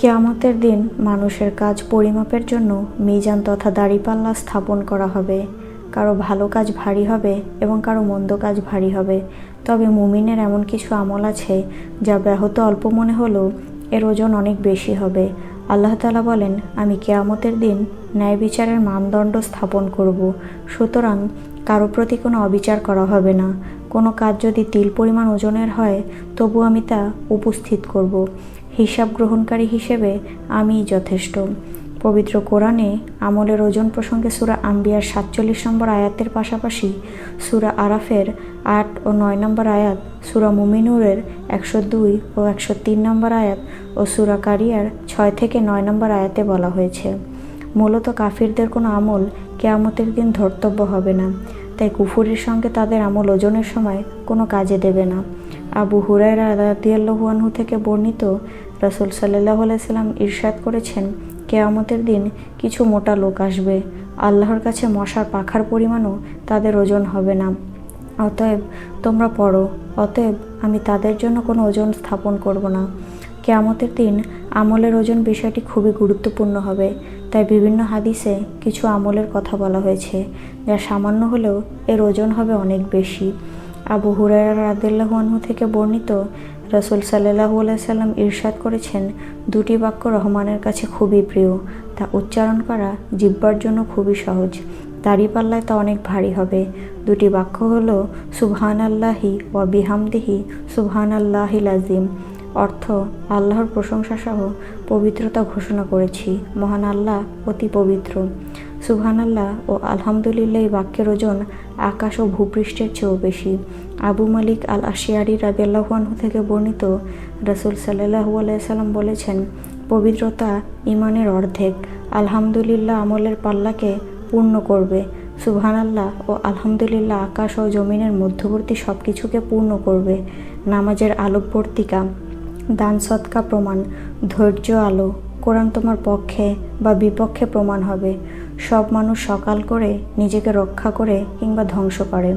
কেয়ামতের দিন মানুষের কাজ পরিমাপের জন্য মিজান তথা দাড়িপাল্লা স্থাপন করা হবে। কারও ভালো কাজ ভারী হবে এবং কারও মন্দ কাজ ভারী হবে। তবে মুমিনের এমন কিছু আমল আছে যা ব্যাহত অল্প মনে হলেও এর ওজন অনেক বেশি হবে। আল্লাহ তালা বলেন, আমি কেয়ামতের দিন ন্যায় বিচারের মানদণ্ড স্থাপন করব। সুতরাং কারও প্রতি কোনো অবিচার করা হবে না। কোনো কাজ যদি তিল পরিমাণ ওজনের হয় তবু আমি তা উপস্থিত করব। হিসাব গ্রহণকারী হিসেবে আমিই যথেষ্ট। পবিত্র কোরআনে আমলের ওজন প্রসঙ্গে সুরা আম্বিয়ার সাতচল্লিশ নম্বর আয়াতের পাশাপাশি সুরা আরাফের আট ও নয় নম্বর আয়াত, সুরা মুমিনুরের একশো দুই ও একশো তিন নম্বর আয়াত ও সুরা কারিয়ার ছয় থেকে নয় নম্বর আয়াতে বলা হয়েছে। মূলত কাফিরদের কোনো আমল কেয়ামতের দিন ধর্তব্য হবে না। তাই কুফুরির সঙ্গে তাদের আমল ওজনের সময় কোনো কাজে দেবে না। আবু হুরায়রা রাদিয়াল্লাহুয়ানহু থেকে বর্ণিত রাসুল সাল্লাহ সাল্লাম ইরশাদ করেছেন, কেয়ামতের দিন কিছু মোটা লোক আসবে। আল্লাহর কাছে মশার পাখার পরিমাণও তাদের ওজন হবে না। অতএব তোমরা পড়ো, অতএব আমি তাদের জন্য কোনো ওজন স্থাপন করব না। কেয়ামতের দিন আমলের ওজন বিষয়টি খুবই গুরুত্বপূর্ণ হবে। তাই বিভিন্ন হাদিসে কিছু আমলের কথা বলা হয়েছে, যা সামান্য হলেও এর ওজন হবে অনেক বেশি। আবু হুরায়রা রাদিল্লাহু আনহু থেকে বর্ণিত রসুল সাল্লাহু সাল্লাম ইরশাদ করেছেন, দুটি বাক্য রহমানের কাছে খুবই প্রিয়। তা উচ্চারণ করা জিব্বার জন্য খুবই সহজ। দাড়িপাল্লায় তা অনেক ভারী হবে। দুটি বাক্য হলো সুবহান আল্লাহি ওয়া বিহামদিহি সুবহান আল্লাহিল আজিম অর্থ, আল্লাহর প্রশংসা সহ পবিত্রতা ঘোষণা করেছি। মহান আল্লাহ অতি পবিত্র। সুবহানাল্লাহ ও আলহামদুলিল্লাহ এই বাক্যের ওজন আকাশ ও ভূপৃষ্ঠের চেয়েও বেশি। আবু মালিক আল আশিয়ারি রাদিয়াল্লাহুয়ানহু থেকে বর্ণিত রসুল সাল্লাহু আলাইসাল্লাম বলেছেন, পবিত্রতা ইমানের অর্ধেক, আলহামদুলিল্লাহ আমলের পাল্লাকে পূর্ণ করবে। সুবহানাল্লাহ ও আলহামদুলিল্লাহ আকাশ ও জমিনের মধ্যবর্তী সব কিছুকে পূর্ণ করবে। নামাজের আলোকবর্তিকা দান সৎকা প্রমাণ, ধৈর্য আলো, কোরআন তোমার পক্ষে বা বিপক্ষে প্রমাণ হবে। সব মানুষ সকাল করে নিজেকে রক্ষা করে কিংবা ধ্বংস করে।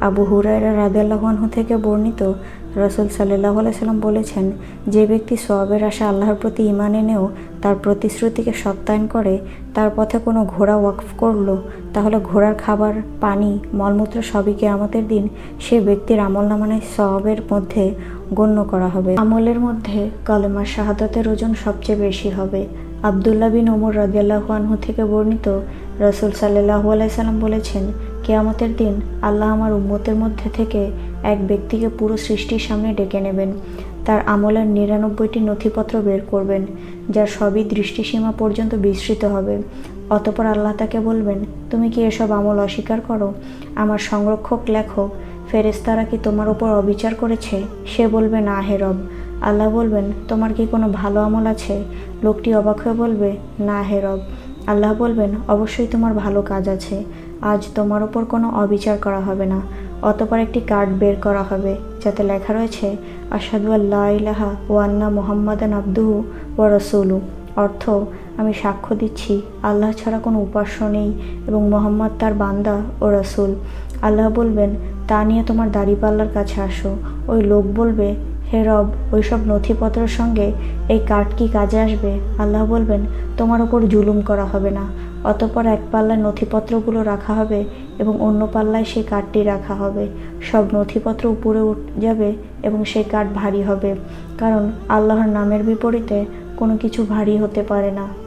আবু হুরায়রা রাদেল্লাহনহু থেকে বর্ণিত, রসুল সাল্লাহ সাল্লাম বলেছেন, যে ব্যক্তি সবের আশা আল্লাহর প্রতি ইমান এনেও তার প্রতিশ্রুতিকে সত্যায়ন করে, তার পথে কোনো ঘোড়া ওয়াকফ করল, তাহলে ঘোড়ার খাবার, পানি, মলমূত্র সবই কেয়ামতের দিন সে ব্যক্তির আমল নামানায় সবের মধ্যে গণ্য করা হবে। আমলের মধ্যে কলেমা শাহাদাতের ওজন সবচেয়ে বেশি হবে। আবদুল্লাহ বিন ওমর রাজিয়াল্লাহু থেকে বর্ণিত, রসুল সাল্লাহু আলাইসাল্লাম বলেছেন কেয়ামতের দিন আল্লাহ আমার উম্মতের মধ্যে থেকে এক ব্যক্তিকে পুরো সৃষ্টির সামনে ডেকে নেবেন। তার আমলের নিরানব্বইটি নথিপত্র বের করবেন, যার সবই দৃষ্টিসীমা পর্যন্ত বিস্তৃত হবে। অতপর আল্লাহ তাকে বলবেন, তুমি কি এসব আমল অস্বীকার করো? আমার সংরক্ষক লেখক ফেরেস্তারা কি তোমার ওপর অবিচার করেছে? সে বলবে, না হে রব। আল্লাহ বলবেন, তোমার কি কোনো ভালো আমল আছে? লোকটি অবাক হয়ে বলবে, না হে রব। আল্লাহ বলবেন, অবশ্যই তোমার ভালো কাজ আছে। আজ তোমার ওপর কোনো অবিচার করা হবে না। অতপর একটি কার্ড বের করা হবে, যাতে লেখা রয়েছে আসাদু আল্লাহ ইলাহা ওয়ান্না মোহাম্মদান আব্দুহু ও রসুলু অর্থ, আমি সাক্ষ্য দিচ্ছি, আল্লাহ ছাড়া কোনো উপাস্য নেই এবং মোহাম্মদ তার বান্দা ও রসুল। আল্লাহ বলবেন, তা নিয়ে তোমার দাড়িপাল্লার কাছে আসো। ওই লোক বলবে হে রব, ওইসব নথিপত্রের সঙ্গে এই কার্ড কি কাজে আসবে? আল্লাহ বলবেন, তোমার ওপর জুলুম করা হবে না। অতপর এক পাল্লায় নথিপত্রগুলো রাখা হবে এবং অন্য পাল্লায় সেই কার্ডটি রাখা হবে। সব নথিপত্র উপরে উঠ যাবে এবং সেই কার্ড ভারী হবে। কারণ আল্লাহর নামের বিপরীতে কোনো কিছু ভারী হতে পারে না।